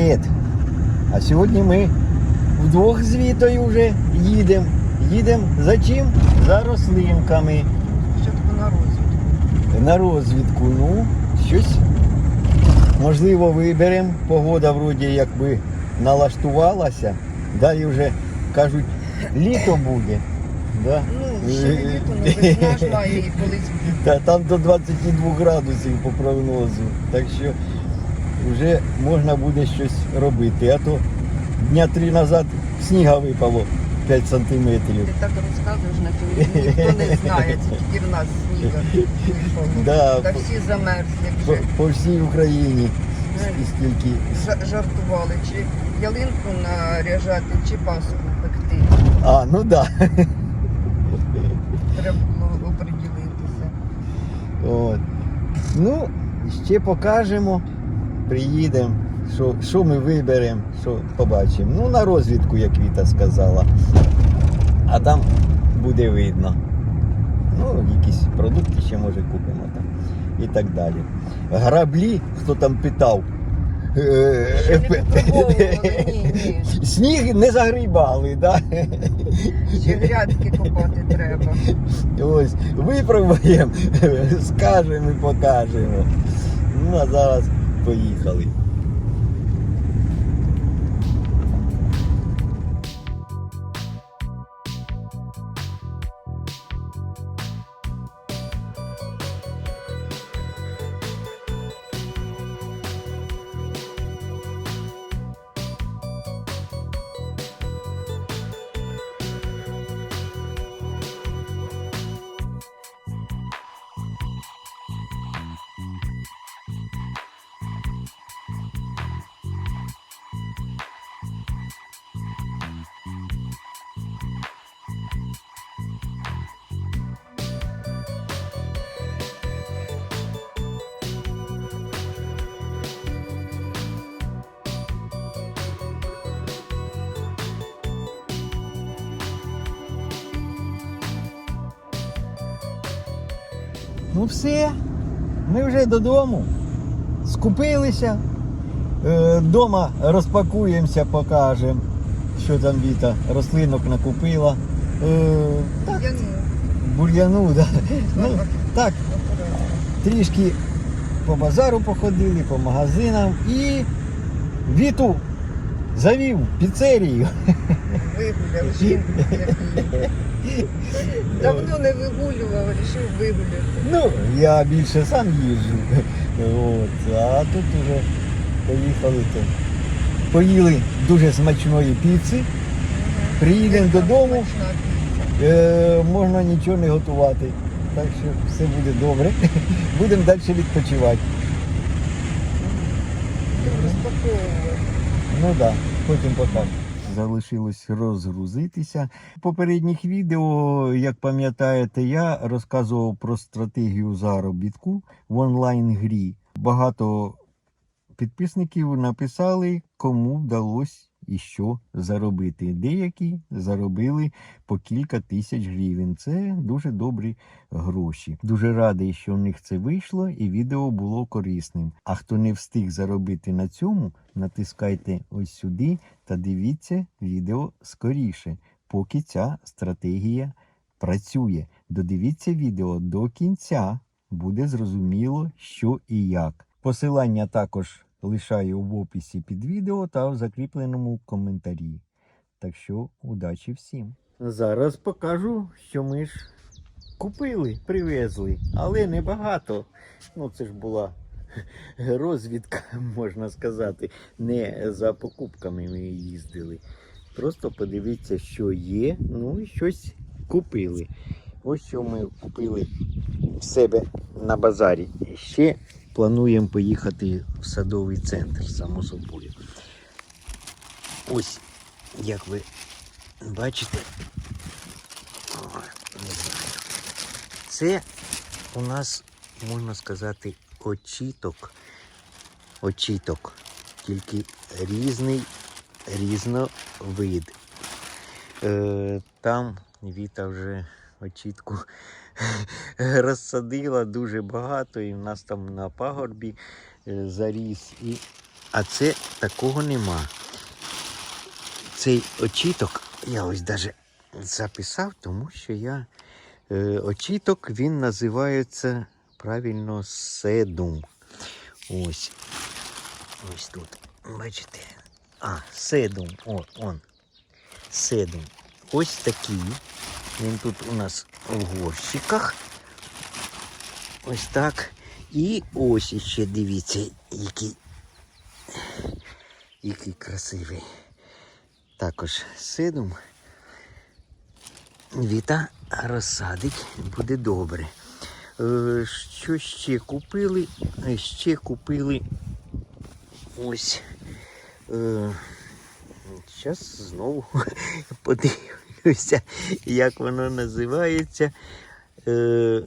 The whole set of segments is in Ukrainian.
Привіт! А сьогодні ми вдвох з Вітою вже їдемо. Їдемо за чим? За рослинками. Спочатку на розвідку. На розвідку. Ну, щось можливо виберемо. Погода вроді якби налаштувалася. Далі вже кажуть, літо буде. Да? Ну, ще не літо, ну весна ж має і колись. Та там до 22 градусів по прогнозу. Так що вже можна буде щось робити. А то дня три назад сніга випало 5 сантиметрів. Ти так розказуєш на телевізорі, ніхто не знає, тільки в нас сніга випало. Да, Та по- всі замерзли По, вже. по всій Україні Знаєш, скільки. жа- Жартували, чи ялинку наряжати, чи паску пекти. А, ну так. Да. Треба було оприділитися. От. Ну, ще покажемо, приїдемо, що, що ми виберемо, що побачимо. Ну, на розвідку, як Віта сказала. А там буде видно. Ну, якісь продукти ще може купимо там. І так далі. Граблі, хто там питав. е, ні. Сніг не загрібали, да? Ще грядки копати треба. Ось, випробуємо, скажемо і покажемо. Ну, а зараз поїхали. Ну все, ми вже додому. Скупилися. Е, Дома розпакуємося, покажемо, що там Віта рослинок накупила. Е, так, ну, бур'яну, да. ну, так, трішки по базару походили, по магазинам і Віту завів піцерію. вигуляв жінку. Давно не вигулював, вирішив вигуляти. Ну, я більше сам їжджу. От, а тут уже поїхали то. Поїли дуже смачної піци. Приїдемо додому, е, можна нічого не готувати. Так що все буде добре. Будемо далі відпочивати. Розпаковувати. Ну так, да, потім покажу. Залишилось розгрузитися. В попередніх відео, як пам'ятаєте, я розказував про стратегію заробітку в онлайн-грі. Багато підписників написали, кому вдалося і що заробити. Деякі заробили по кілька тисяч гривень. Це дуже добрі гроші. Дуже радий, що в них це вийшло, і відео було корисним. А хто не встиг заробити на цьому, натискайте ось сюди та дивіться відео скоріше, поки ця стратегія працює. Додивіться відео до кінця, буде зрозуміло, що і як. Посилання також лишаю в описі під відео та в закріпленому коментарі. Так що удачі всім. Зараз покажу, що ми ж купили, привезли, але небагато. Ну, це ж була розвідка, можна сказати. Не за покупками ми їздили. Просто подивіться, що є, ну і щось купили. Ось що ми купили в себе на базарі. Ще плануємо поїхати в садовий центр, само собою. Ось, як ви бачите. Це у нас, можна сказати, очіток. Очіток. Тільки різний різновид. Е, там Віта вже очітку розсадила дуже багато, і в нас там на пагорбі е, заріс. І А це такого нема. Цей очіток я ось даже записав, тому що я е, очіток він називається правильно седум. Ось. Ось тут. Бачите? А, седум. О, он. Седум. Ось такий. Він тут у нас у горщиках. Ось так. І ось іще дивіться, який, який красивий. Також седум. Віта розсадить, буде добре. Е, Що ще купили? Е, Ще купили ось. Зараз знову подивлюся, як воно називається. Е,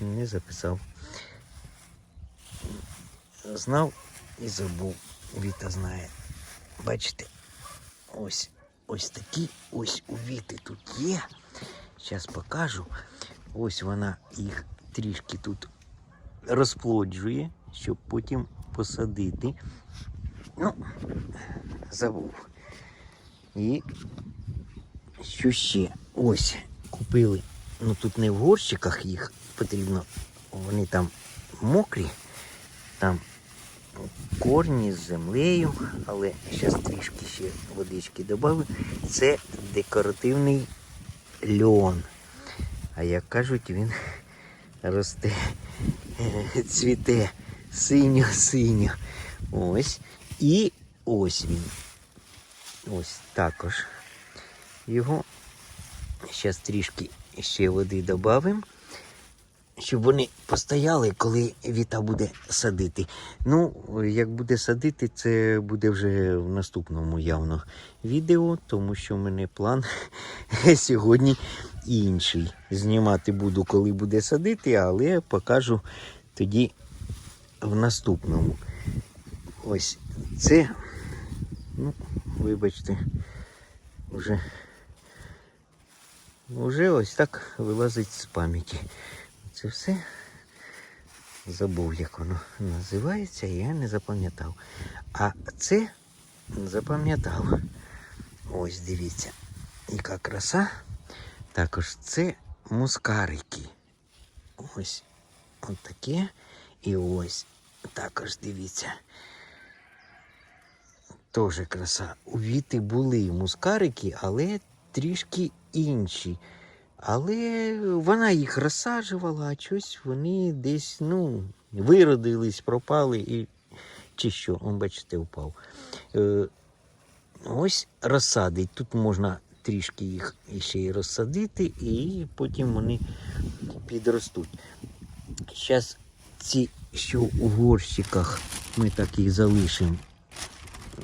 Не записав. Знав і забув. Віта знає. Бачите? Ось ось такі ось у Віти тут є. Зараз покажу. Ось вона їх трішки тут розплоджує, щоб потім посадити. Ну, забув. І що ще? Ось купили. Ну тут не в горщиках їх потрібно. Вони там мокрі, там корні з землею, але зараз трішки ще водички додав. Це декоративний льон. А як кажуть, він росте, цвіте синьо-синьо. Ось. І ось він. Ось також. Його зараз трішки ще води додамо, щоб вони постояли, коли віта буде садити. Ну, як буде садити, це буде вже в наступному явно відео, тому що в мене план сьогодні інший. Знімати буду, коли буде садити, але покажу тоді в наступному. Ось це, ну, вибачте, вже, вже ось так вилазить з пам'яті. Це все забув, як воно називається, я не запам'ятав. А це запам'ятав. Ось дивіться, яка краса. Також це мускарики. Ось от таке. І ось також дивіться. Тоже краса. У Віти були мускарики, але трішки інші. Але вона їх розсаджувала, а щось вони десь, ну, виродились, пропали і чи що, он, бачите, впав. Е, ось розсадить. Тут можна трішки їх ще й розсадити, і потім вони підростуть. Зараз ці, що у горщиках, ми так їх залишимо.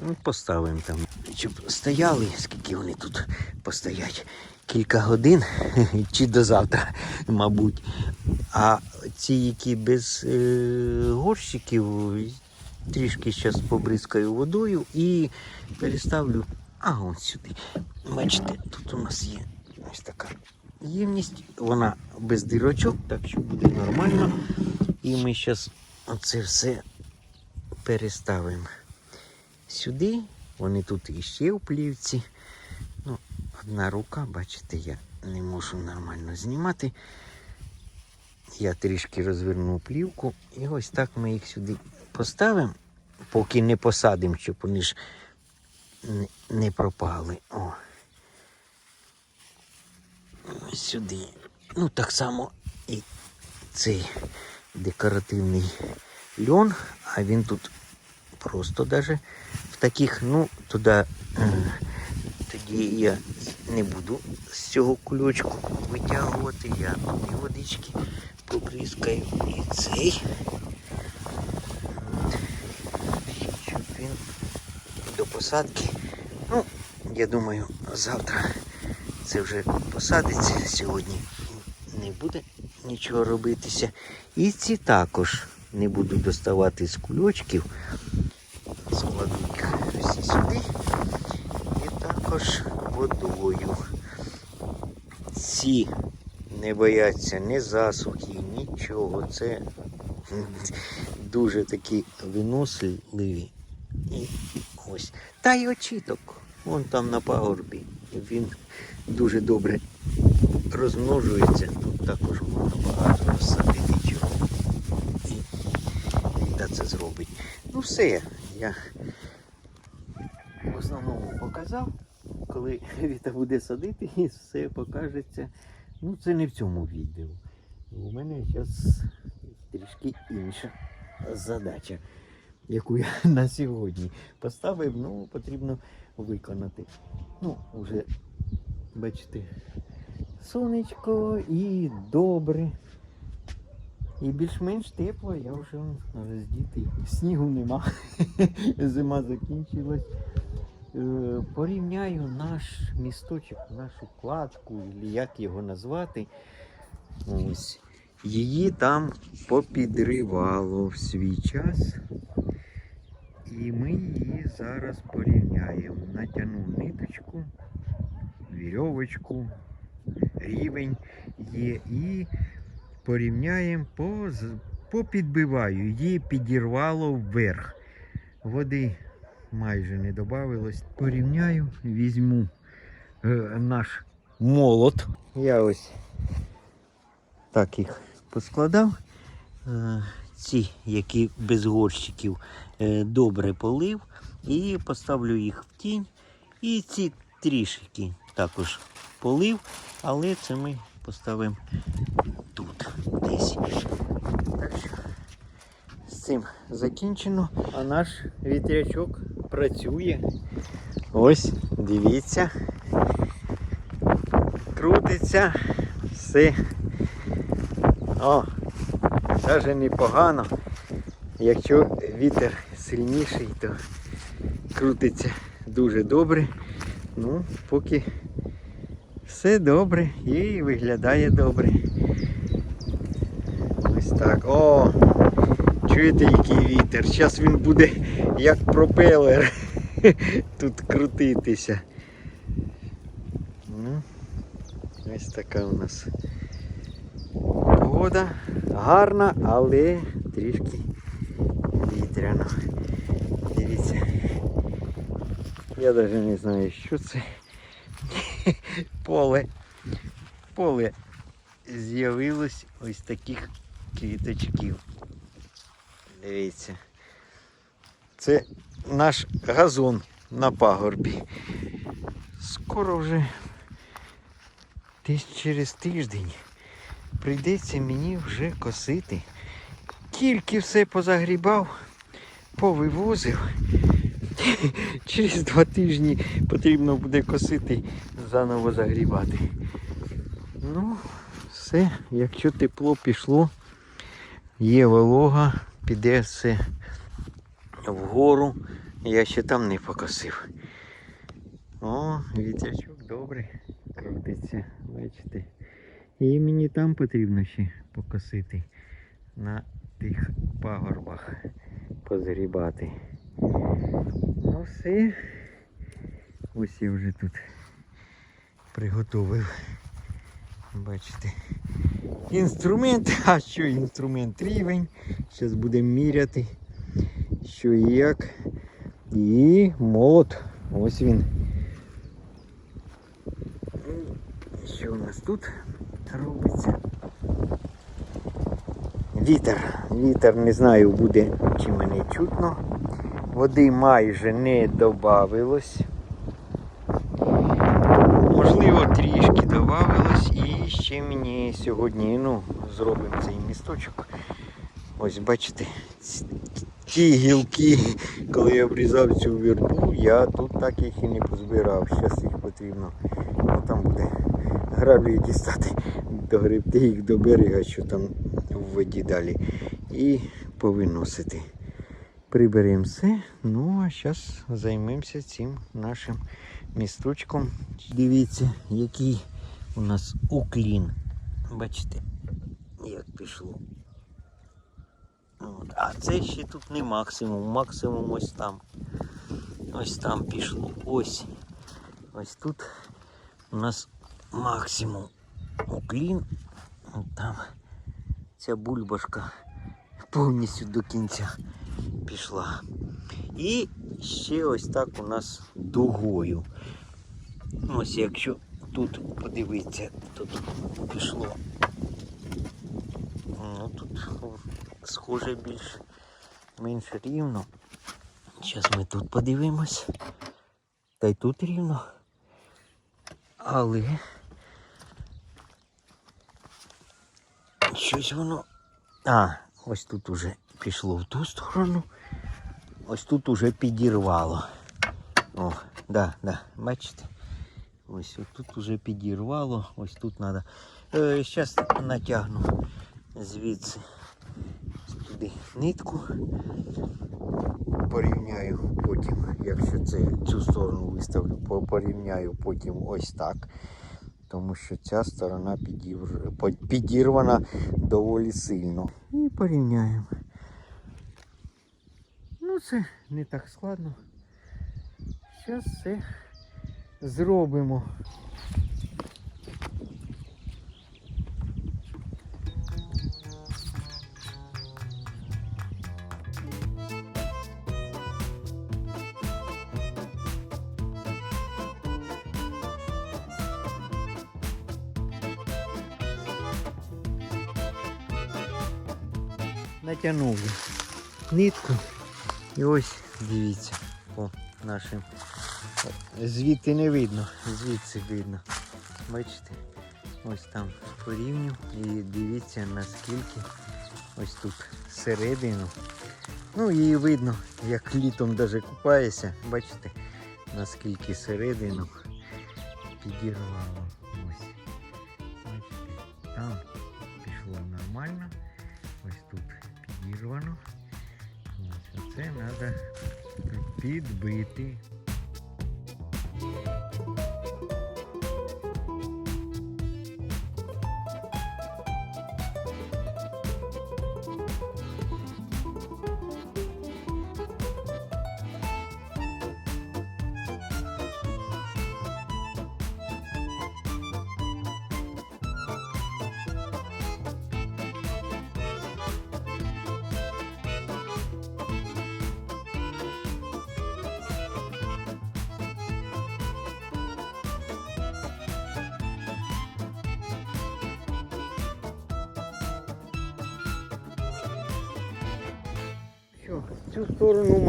Ну, Поставимо там, щоб стояли, скільки вони тут постоять. Кілька годин чи до завтра, мабуть. А ці, які без е, горщиків, трішки зараз побризкаю водою і переставлю. А, ось сюди. Бачите, тут у нас є ось така ємність. Вона без дирочок, так що буде нормально. І ми зараз оце все переставимо сюди. Вони тут іще в плівці. Ну, одна рука, бачите, я не можу нормально знімати. Я трішки розвернув плівку і ось так ми їх сюди поставимо, поки не посадимо, щоб вони ж не, пропали. О. Сюди. Ну, так само і цей декоративний льон, а він тут просто даже в таких, ну, туди, тоді я не буду з цього кульочку витягувати. Я і водички побризкаю і цей. Щоб він до посадки. Ну, я думаю, завтра це вже посадиться. Сьогодні не буде нічого робитися. І ці також не буду доставати з кульочків. Складу їх всі сюди. І також водою. Ці не бояться ні засухи, нічого. Це дуже такі виносливі. І ось. Та й очіток. Вон там на пагорбі. Він дуже добре розмножується. Тут також можна багато розсадити чого. І Віта це зробить. Ну все, я в основному показав. Коли Віта буде садити, і все покажеться. Ну, це не в цьому відео. У мене зараз трішки інша задача, яку я на сьогодні поставив, ну потрібно виконати. Ну, вже бачите, сонечко і добре. І більш-менш тепло, я вже роздітий. Снігу нема. Зима закінчилась. Е, Порівняю наш місточок, нашу кладку, як його назвати. Ось. Її там попідривало в свій час. І ми її зараз порівняємо. Натягнув ниточку, вірьовочку, рівень є і порівняємо, по, попідбиваю. Її підірвало вверх. Води майже не додавилось. Порівняю, візьму е, наш молот. Я ось так їх поскладав. Е, Ці, які без горщиків, е, добре полив. І поставлю їх в тінь. І ці трішки також полив, але це ми поставимо тут десь. Так що з цим закінчено. А наш вітрячок працює. Ось, дивіться. Крутиться. Все. О, даже непогано. Якщо вітер сильніший, то крутиться дуже добре. Ну, поки все добре і виглядає добре. Ось так. О! Чуєте, який вітер? Зараз він буде як пропелер тут крутитися. Ну, ось така у нас погода. Гарна, але трішки вітряно. Дивіться. Я навіть не знаю, що це. Поле. Поле з'явилось ось таких квіточків. Дивіться. Це наш газон на пагорбі. Скоро вже десь через тиждень прийдеться мені вже косити. Тільки все позагрібав, повивозив. Через два тижні потрібно буде косити, заново загрібати. Ну, все, якщо тепло пішло, є волога, піде все вгору. Я ще там не покосив. О, вітрячок добре крутиться, бачите. І мені там потрібно ще покосити на тих пагорбах позгрібати. Ну все. Ось вже тут приготовив. Бачите. Інструмент, а що інструмент рівень. Зараз будемо міряти, що і як. І молот. Ось він. Що у нас тут робиться? Вітер. Вітер не знаю буде чи мене чутно. Води майже не додавилось. Можливо, трішки додавилось ще мені сьогодні ну, зробимо цей місточок. Ось бачите, ті гілки, коли я обрізав цю вербу, я тут так їх і не позбирав. Зараз їх потрібно. Ну там буде граблі дістати, догребти їх до берега, що там в воді далі. І повиносити. Приберемо все. Ну а зараз займемося цим нашим місточком. Дивіться, який у нас уклін. Бачите, як пішло. От. А це ще тут не максимум. Максимум ось там. Ось там пішло. Ось. Ось тут у нас максимум уклін. Там ця бульбашка повністю до кінця пішла. І ще ось так у нас дугою. Ось якщо тут подивитися, то тут пішло. Ну тут схоже більш менш рівно. Зараз ми тут подивимось. Та й тут рівно. Але щось воно. А, ось тут уже пішло в ту сторону. Ось тут уже підірвало. О, да, да, бачите? Ось тут уже підірвало, ось тут треба. Е, Зараз натягну звідси туди нитку. Порівняю потім, якщо це цю сторону виставлю, порівняю потім ось так. Тому що ця сторона підір... підірвана доволі сильно. І порівняємо. Ну, це не так складно. Зараз все зробимо. Натягнули нитку. І ось дивіться по нашим. Звідти не видно, звідси видно. Бачите? Ось там порівню і дивіться наскільки ось тут середину. Ну і видно, як літом даже купаєшся, бачите, наскільки середину підірвало. Там пішло нормально, ось тут підірвано. Ось оце треба підбити.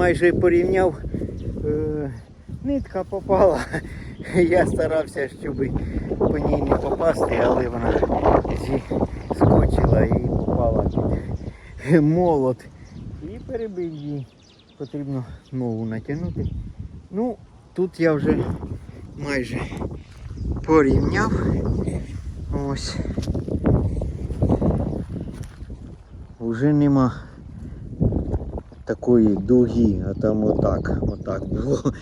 Майже порівняв. Е, нитка попала. Я старався, щоб по ній не попасти, але вона зіскочила і попала під молот. І перебив її. Потрібно нову натягнути. Ну, тут я вже майже порівняв. Ось. Уже нема такої дуги, а там отак, отак було.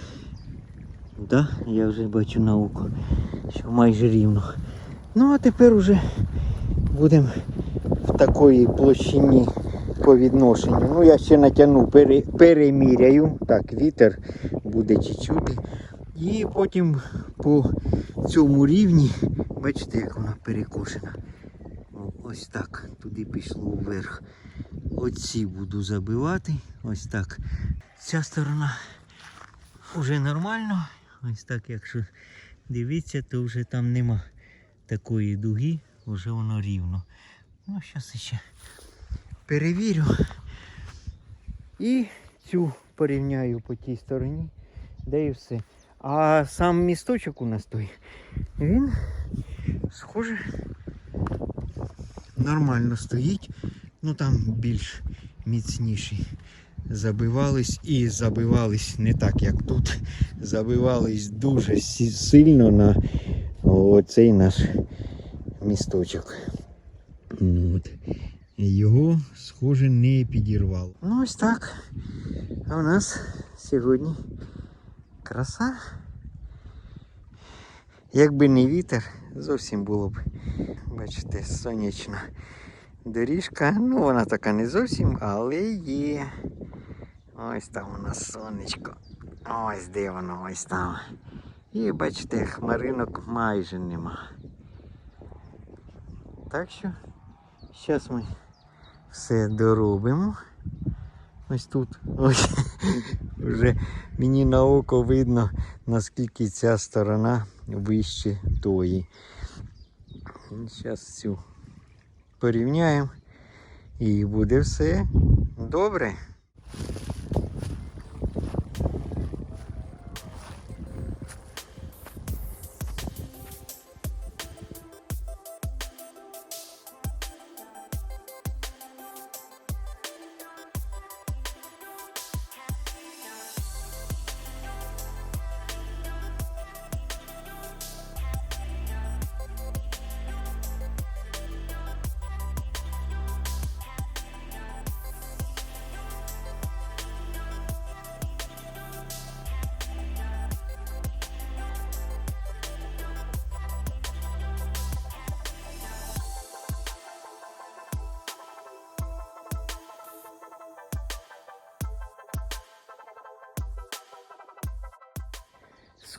Да, я вже бачу на око, що майже рівно. Ну а тепер уже будемо в такої площині по відношенню. Ну я ще натягну, пере, переміряю. Так, вітер буде чуть-чуть. І потім по цьому рівні, бачите, як вона перекошена. Ось так, туди пішло вверх. Оці буду забивати. Ось так. Ця сторона вже нормально. Ось так, якщо дивіться, то вже там нема такої дуги, вже воно рівно. Ну, зараз ще перевірю. І цю порівняю по тій стороні, де і все. А сам місточок у нас той, він схоже нормально стоїть. Ну там більш міцніші. Забивались і забивались не так, як тут. Забивались дуже сильно на оцей наш місточок. От. Його, схоже, не підірвало. Ну ось так. А у нас сьогодні краса. Якби не вітер, зовсім було б, бачите, сонячна доріжка. Ну, вона така не зовсім, але є. Ось там у нас сонечко. Ось де воно, ось там. І бачите, хмаринок майже нема. Так що, зараз ми все доробимо. Ось тут. Ось вже мені на око видно, наскільки ця сторона вище тої. Зараз цю порівняємо і буде все добре.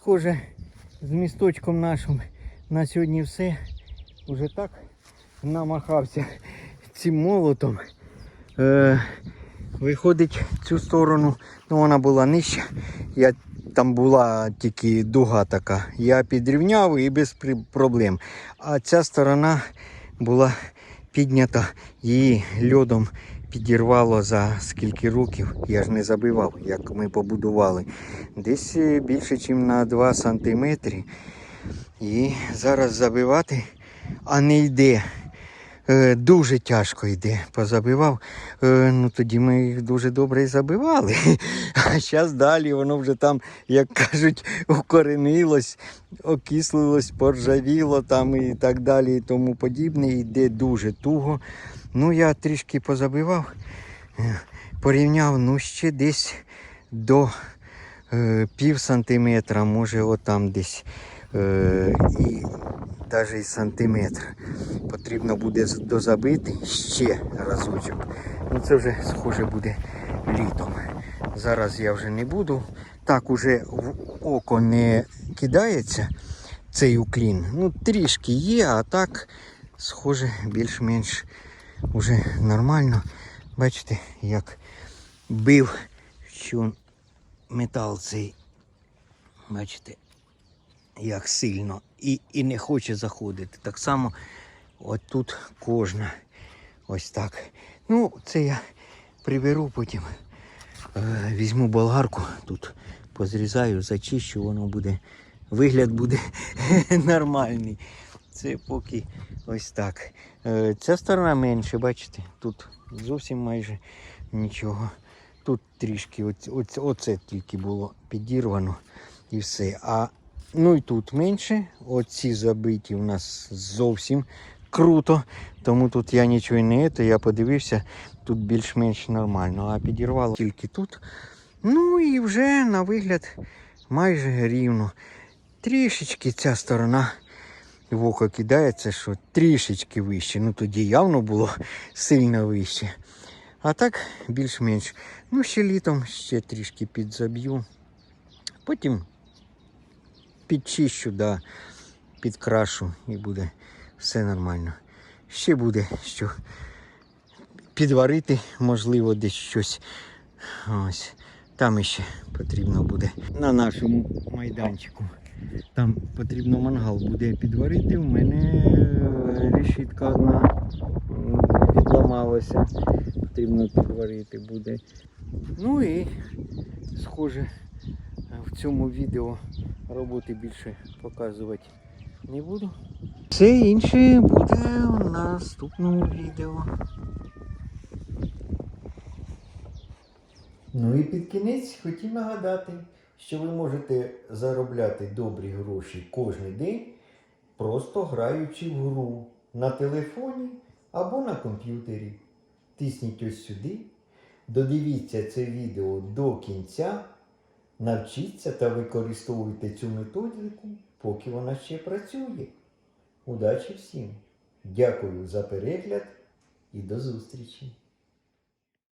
Схоже, з місточком нашим на сьогодні все. Уже так намахався цим молотом. Е, виходить цю сторону, ну вона була нижча. Я, там була тільки дуга така. Я підрівняв і без проблем. А ця сторона була піднята, її льодом підірвало за скільки років. Я ж не забивав, як ми побудували. Десь е, більше, ніж на 2 сантиметри. І зараз забивати, а не йде. Е, Дуже тяжко йде. Позабивав. Е, Ну тоді ми їх дуже добре і забивали. А зараз далі воно вже там, як кажуть, укоренилось, окислилось, поржавіло там і так далі, і тому подібне. Йде дуже туго. Ну, я трішки позабивав, е, порівняв, ну ще десь до е, пів сантиметра, може отам десь. Е, і навіть і сантиметр. Потрібно буде дозабити ще разочок. Ну це вже схоже буде літом. Зараз я вже не буду. Так уже в око не кидається цей уклін. Ну, трішки є, а так, схоже, більш-менш уже нормально. Бачите, як бив, що метал цей. Бачите, як сильно і, і не хоче заходити. Так само от тут кожна. Ось так. Ну, це я приберу потім. Е, візьму болгарку, тут позрізаю, зачищу, воно буде. Вигляд буде нормальний. Це поки ось так. Е, ця сторона менше, бачите, тут зовсім майже нічого. Тут трішки оце, оце тільки було підірвано і все. А ну і тут менше. Оці забиті у нас зовсім круто. Тому тут я нічого не то, я подивився, тут більш-менш нормально. А підірвало тільки тут. Ну і вже на вигляд майже рівно. Трішечки ця сторона в око кидається, що трішечки вище. Ну тоді явно було сильно вище. А так більш-менш. Ну, ще літом ще трішки підзаб'ю. Потім підчищу, да, підкрашу і буде все нормально. Ще буде що підварити, можливо, десь щось. Ось. Там іще потрібно буде на нашому майданчику. Там потрібно мангал буде підварити. У мене е, решітка одна м, відламалася. Потрібно підварити буде. Ну і схоже в цьому відео роботи більше показувати не буду. Все інше буде у наступному відео. Ну і під кінець хотів нагадати, що ви можете заробляти добрі гроші кожен день, просто граючи в гру на телефоні або на комп'ютері. Тисніть ось сюди, додивіться це відео до кінця, навчіться та використовуйте цю методику, поки вона ще працює. Удачі всім! Дякую за перегляд і до зустрічі!